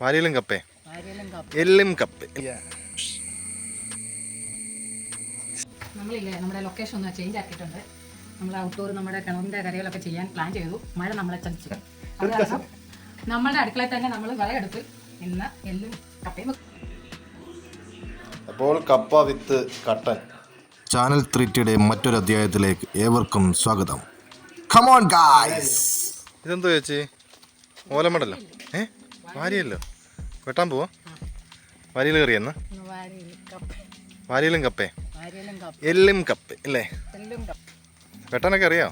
വാരിയിലും കപ്പേ? എല്ലും കപ്പ്. നമ്മളില്ലേ നമ്മുടെ ലൊക്കേഷൻ ഒന്ന് ചേഞ്ച് ആക്കിയിട്ടുണ്ട്. നമ്മൾ ഔട്ട്ഡോർ നമ്മുടെ കിണറിന്റെ കരകളൊക്കെ ചെയ്യാൻ പ്ലാൻ ചെയ്തു. മഴ നമ്മളെ ചതിച്ചു. അത് കാരണം നമ്മളുടെ അടുക്കളയിൽ തന്നെ നമ്മൾ വിളയെടുത്ത് ഇന്ന് എല്ലും കപ്പയും വെക്കും. അപ്പോൾ കപ്പ വിത്ത് കട്ടൻ. ചാനൽ ത്രീറ്റിയുടെ മറ്റൊരു അധ്യായത്തിലേക്ക് ഏവർക്കും സ്വാഗതം. കമോൺ ഗായ്സ് ഇതെന്തോ ചേച്ചി? ഓലമടല്ലോ ഏ? വാരിയല്ലോ? വെട്ടാൻ പോവാ? വരിയിൽ കറിയെന്ന ഇന്ന് വാരിയിൽ കപ്പ. എല്ലും കപ്പ് അല്ലേ? വെട്ടാനൊക്കെ അറിയോ?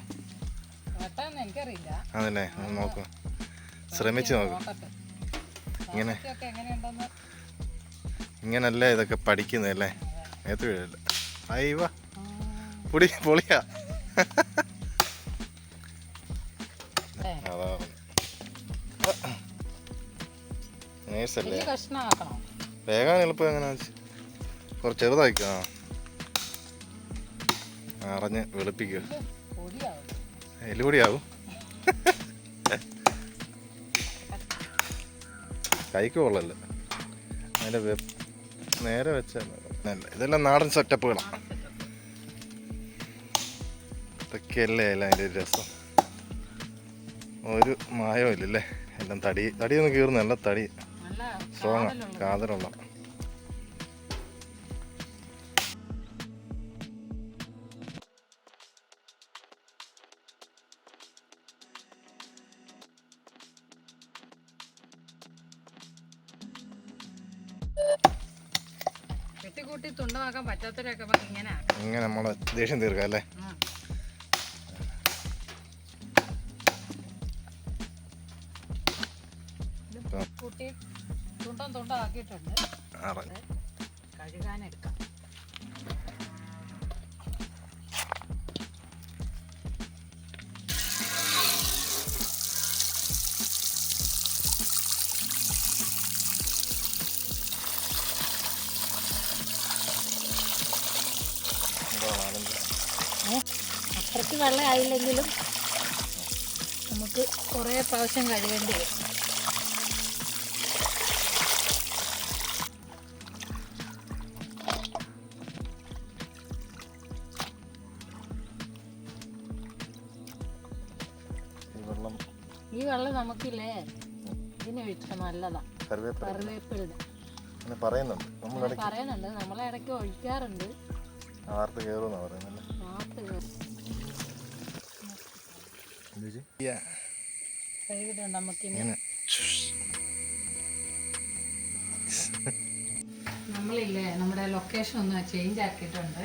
അതല്ലേ നോക്കൂ. ശ്രമിച്ചു നോക്കൂ. ഇങ്ങനെ. ഇങ്ങനല്ലേ ഇതൊക്കെ പഠിക്കുന്നതല്ലേ നേരത്തെ വീഴല്ല? അയ്യവ പൊടി പൊളിയാ. നേഴ്സല്ലേ? വേഗം എളുപ്പം എങ്ങനെയാ കുറച്ച് ചെറുതാക്കുക അറിഞ്ഞ് വെളുപ്പിക്കുക. എല്ലുപൊടിയാവും കൈക്ക് കൊള്ളല്ലേ. അതിന്റെ നേരെ വെച്ചാൽ ഇതെല്ലാം നാടൻ സെറ്റപ്പുകളാണ് ഇതൊക്കെയല്ലേ അല്ല അതിന്റെ ഒരു രസം. ഒരു മായവും ഇല്ലല്ലേ? എല്ലാം തടി തടിയൊന്നും കീറുന്നല്ല തടി. സ്ട്രോങ് കാതലുള്ള. വെട്ടിക്കൂട്ടി തുണ്ടമാക്കാൻ പറ്റാത്തവരൊക്കെ ഇങ്ങനെ ഇങ്ങനെ നമ്മളെ ദേഷ്യം തീർക്കാം അല്ലേ? കൂട്ടി തുണ്ടം തുണ്ടാക്കിയിട്ടുണ്ട് കഴുകാനെടുക്കാം. അത്രയ്ക്ക് വെള്ളം ആയില്ലെങ്കിലും നമുക്ക് കുറേ പ്രാവശ്യം കഴുകേണ്ടി വരും. വെള്ളം. ഈ വെള്ളം നമുക്കില്ലേ? ഇതിന് വിട്ട് നല്ലതാ. കറിവേപ്പില. കറിവേപ്പിലിന് അങ്ങനെ പറയുന്നുണ്ട്. പറയുന്നുണ്ട്. നമ്മളെ ഇടയ്ക്ക് ഒഴിക്കാറുണ്ട്. ആർത്ത് കയറുമെന്നാണ് പറയുന്നല്ലേ? നാട്ട് കഴുകിയിട്ടുണ്ട് നമുക്കിനി. ഇങ്ങനെ. നമ്മളില്ലേ നമ്മുടെ ലൊക്കേഷൻ ഒന്ന് ചേഞ്ച് ആക്കിയിട്ടുണ്ട്.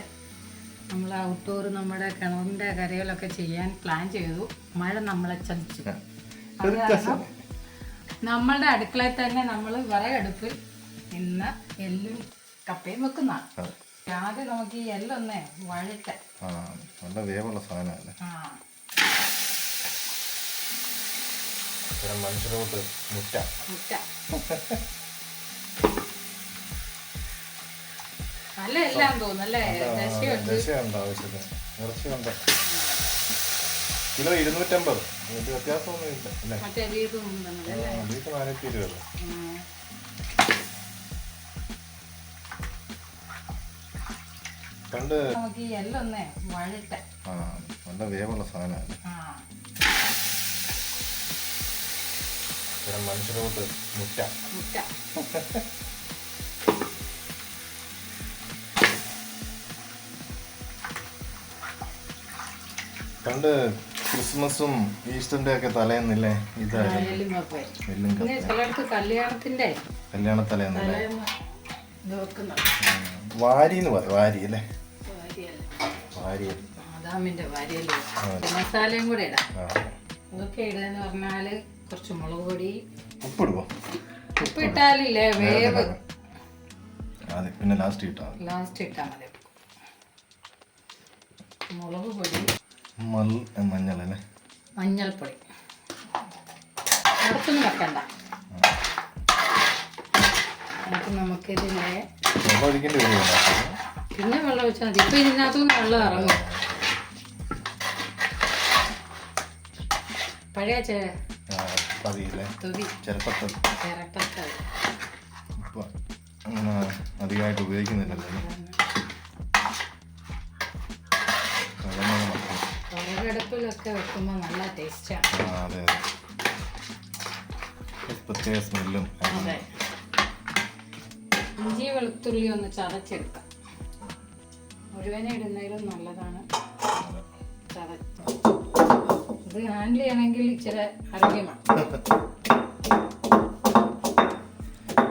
നമ്മൾ ഔട്ട്ഡോർ നമ്മുടെ കിണറിന്റെ കരകളൊക്കെ ചെയ്യാൻ പ്ലാൻ ചെയ്തു. മഴ നമ്മളെ ചതിച്ചു. അത് കാരണം നമ്മളുടെ അടുക്കളയിൽ തന്നെ നമ്മൾ വിറകടുപ്പ് ഇന്ന് എല്ലും കപ്പയും വെക്കുന്നതാണ് ആദ്യം നമുക്ക് ഈ എല്ലൊന്നേ ആ നല്ല വേവുള്ള സാധനമല്ലേ? മനുഷ്യരോട്ട് മുറ്റ. മുട്ട നല്ല എല്ലാം തോന്നുന്നല്ലേ ദശയുണ്ട് ദശയുണ്ട് ആവശ്യത്തിന്. ഇറച്ചിയുണ്ട്. കിലോ ഇരുന്നൂറ്റമ്പത്. ഇത് വ്യത്യാസമൊന്നും ഇല്ല അല്ലേ? മറ്റേ രീതിയും നമ്മളല്ലേ വീട്ടിൽ നാനൂറ്റി ഇരുപത് ഉം. പണ്ട് നമുക്ക് ഈ എല്ലൊന്നേ വഴറ്റ ആ നല്ല വേവുള്ള സാധനമാണ് മനുഷ്യരോട്ട് മുറ്റ മുട്ട. പണ്ട് ക്രിസ്മസും ഈസ്റ്ററിന്റെ ഒക്കെ തലേന്നില്ലേ? ഇതായിരുന്നു. കല്യാണത്തിന്റെ കല്യാണ തലേന്നല്ലേ വാരി എന്ന് പറയും വാരി അല്ലേ. വാരി. ബാദാമിന്റെ വാരിയല്ലേ? മസാലയും കൂടെ ഇടാം. ആ. ഇതൊക്കെ ഇടുകയെന്ന് പറഞ്ഞാൽ കുറച്ച് മുളക് പൊടി. ഉപ്പിടുവോ? ഉപ്പ് ഇട്ടാലില്ലേ വേവ്. അതെ പിന്നെ ലാസ്റ്റ് ഇട്ടാ ലാസ്റ്റ് ഇട്ടാൽ മതി. മുളക് പൊടി. മഞ്ഞൾ അല്ലേ മഞ്ഞൾപ്പൊടി. അടുത്തൊന്നും വെക്കണ്ട. അപ്പം നമുക്കിതിന്റെ പിന്നെ വെള്ളം ഒഴിച്ചാൽ മതി. ഇപ്പം ഇതിനകത്തുനിന്ന് വെള്ളം ഇറങ്ങും. പഴയ ചിരട്ടത്തത് അധികമായിട്ട് ഉപയോഗിക്കുന്നില്ലല്ലോ വിറകടുപ്പിലൊക്കെ വെക്കുമ്പോൾ നല്ല ടേസ്റ്റാണ് ആ. അതെ അതെ. ഒരു പ്രത്യേക സ്മെല്ലും അതെ. ഇഞ്ചി വെളുത്തുള്ളി ഒന്ന് ചതച്ചെടുക്കാം. മുഴുവനെ ഇടുന്നതിലും നല്ലതാണ്. ചതച്ച്. ഇത് ഹാൻഡിൽ ചെയ്യണമെങ്കിൽ ഇച്ചിരി ആരോഗ്യമാണ്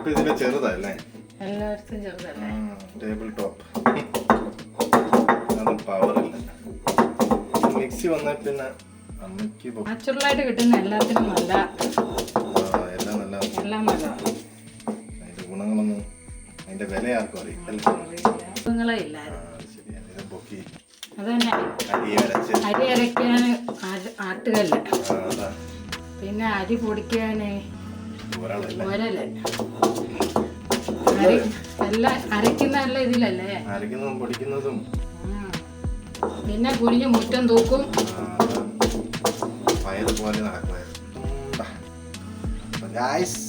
ഇതിന്റെ ചെറുതല്ലേ? എല്ലായിടത്തും ചെറുതല്ലേ? ടേബിൾ ടോപ്പ് അതും പവറില്ല മിക്സി വന്നാൽ പിന്നെ അമ്മയ്ക്ക് നാച്ചുറലായിട്ട് കിട്ടുന്ന എല്ലാത്തിനും നല്ല എല്ലാം നല്ല എല്ലാം നല്ലതാണ് അതിന്റെ ഗുണങ്ങളൊന്നും അതിന്റെ വില ആർക്കും അറിയില്ല അതന്നെ. അരി അരയ്ക്കാൻ ആട്ടുകല്ല. പിന്നെ അരി പൊടിക്കാന് ഒരല്ലേ. എല്ലാം അരയ്ക്കുന്ന ഇതിലല്ലേ? അരയ്ക്കുന്നതും പൊടിക്കുന്നതും. പിന്നെ കുനിഞ്ഞ് മുറ്റം തൂക്കും. പയറ് പോലെ നടക്കുമായിരുന്നു ഗായ്സ്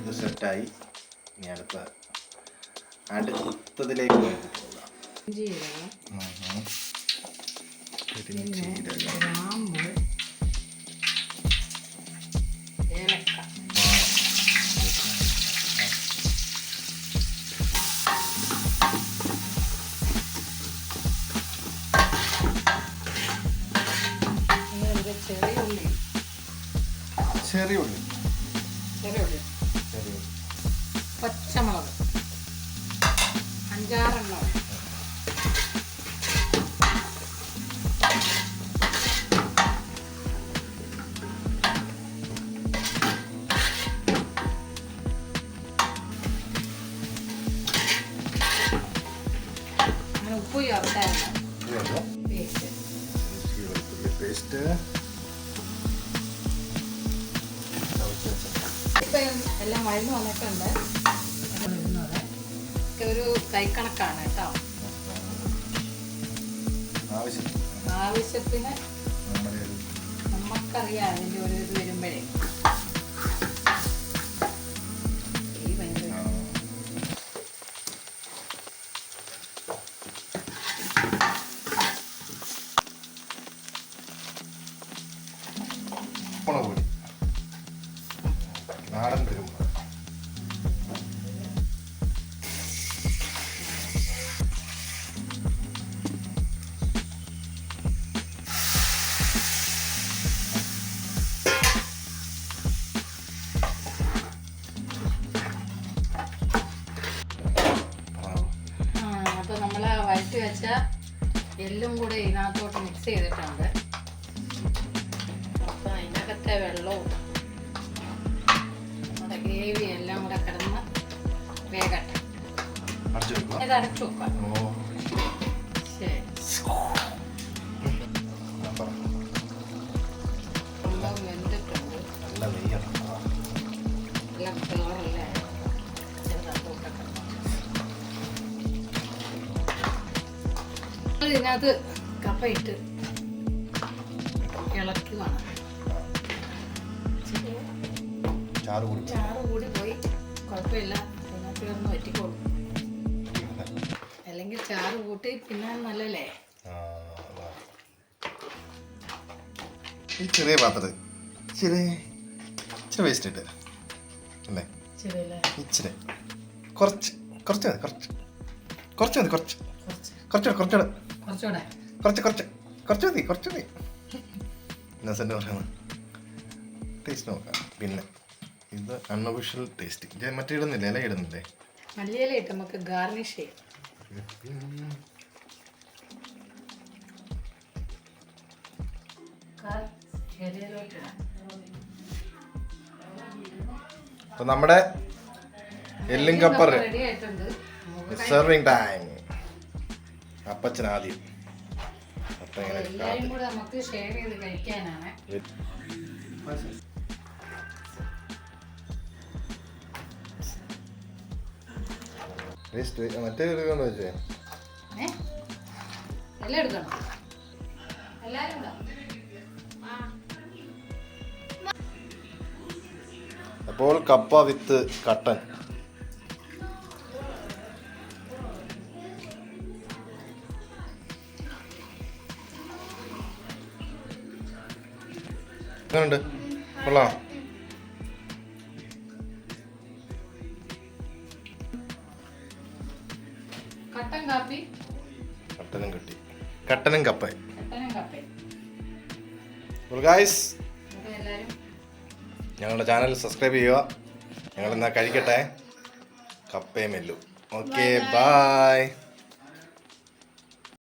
ഇത് സെറ്റായി ഇനി അടുത്ത അടുത്തതിലേക്ക് പോകാം. ജീരകം. ഏലക്ക ചെറിയ ഉള്ളി ചെറിയ ഉള്ളി ചെറിയ ഉള്ളി പച്ചമുളക്. എല്ലാം പറഞ്ഞിട്ടുണ്ട് വന്നിട്ടുണ്ട് കൈ ഒക്കെ ഒരു കൈക്കണക്കാണ് കേട്ടോ. ആവശ്യത്തിന് ഒരു നമുക്കറിയാം അതിന്റെ ഒരു ഇത് വരുമ്പോഴേ. എല്ലും കൂടെ ഇതിനകത്തോട്ട് മിക്സ് ചെയ്തിട്ടുണ്ട്. അപ്പൊ അതിനകത്തെ വെള്ളവും നമ്മുടെ ഗ്രേവി എല്ലാം കൂടെ കിടന്ന് വേകട്ടെ. ഇത് അടച്ചു വെക്കാം. ശരി. വെന്തിട്ടുണ്ട്. നല്ല കളറല്ലേ ഇതിനകത്ത് കപ്പയിട്ട് ഇളക്കുവാണ്. ചാറ് കൂടി. പോയി. കുഴപ്പമില്ല. ഇതിനകത്ത് ഒന്ന് വറ്റിക്കോളും. അല്ലെങ്കിൽ ചാറ് കൂട്ടി പിന്നെ നല്ലല്ലേ? ചെറിയ പാത്രത്തിൽ. ചെറിയ ഇച്ചിരി വേസ്റ്റ് ഇട്ട്. അല്ലേ? ഇച്ചിരി. കുറച്ച് കുറച്ച് മതി കുറച്ച്. കുറച്ച് മതി കുറച്ച്. കുറച്ച്. കുറച്ചുകൂടെ കുറച്ചുകൂടെ കുറച്ചുകൂടെ കുറച്ച് കുറച്ച്. കുറച്ച് മതി കുറച്ച് മതി. ഇന്നസെന്റ് പറയുന്നത് ടേസ്റ്റ് നോക്കാം. പിന്നെ ഇത് അൺഒഫീഷ്യൽ ടേസ്റ്റ് മറ്റേ ഇടുന്നില്ലേ? ഇല ഇടുന്നില്ലേ? മല്ലിയില ഇട്ട് നമുക്ക് ഗാർണിഷ് ചെയ്യാം. നമ്മുടെ എല്ലും കപ്പർ റെഡി ആയിട്ടുണ്ട്. നമുക്ക് സെർവിങ് ടൈം അപ്പച്ചൻ ആദ്യം. അപ്പം ഇങ്ങനെ ഷെയർ ചെയ്ത് കഴിക്കാനാണ്. മറ്റേ എടുക്കാന്ന് വെച്ചേ എല്ലാം എടുക്കണം? എല്ലാരും അപ്പോൾ കപ്പ വിത്ത് കട്ടൻ. എങ്ങനെയുണ്ട് കൊള്ളാം. കട്ടനും കിട്ടി. കട്ടനും കാപ്പി. ഗായ്സ് ഞങ്ങളുടെ ചാനൽ സബ്സ്ക്രൈബ് ചെയ്യുക. ഞങ്ങൾ എന്നാ കഴിക്കട്ടെ. കപ്പയും എല്ലും. Okay bye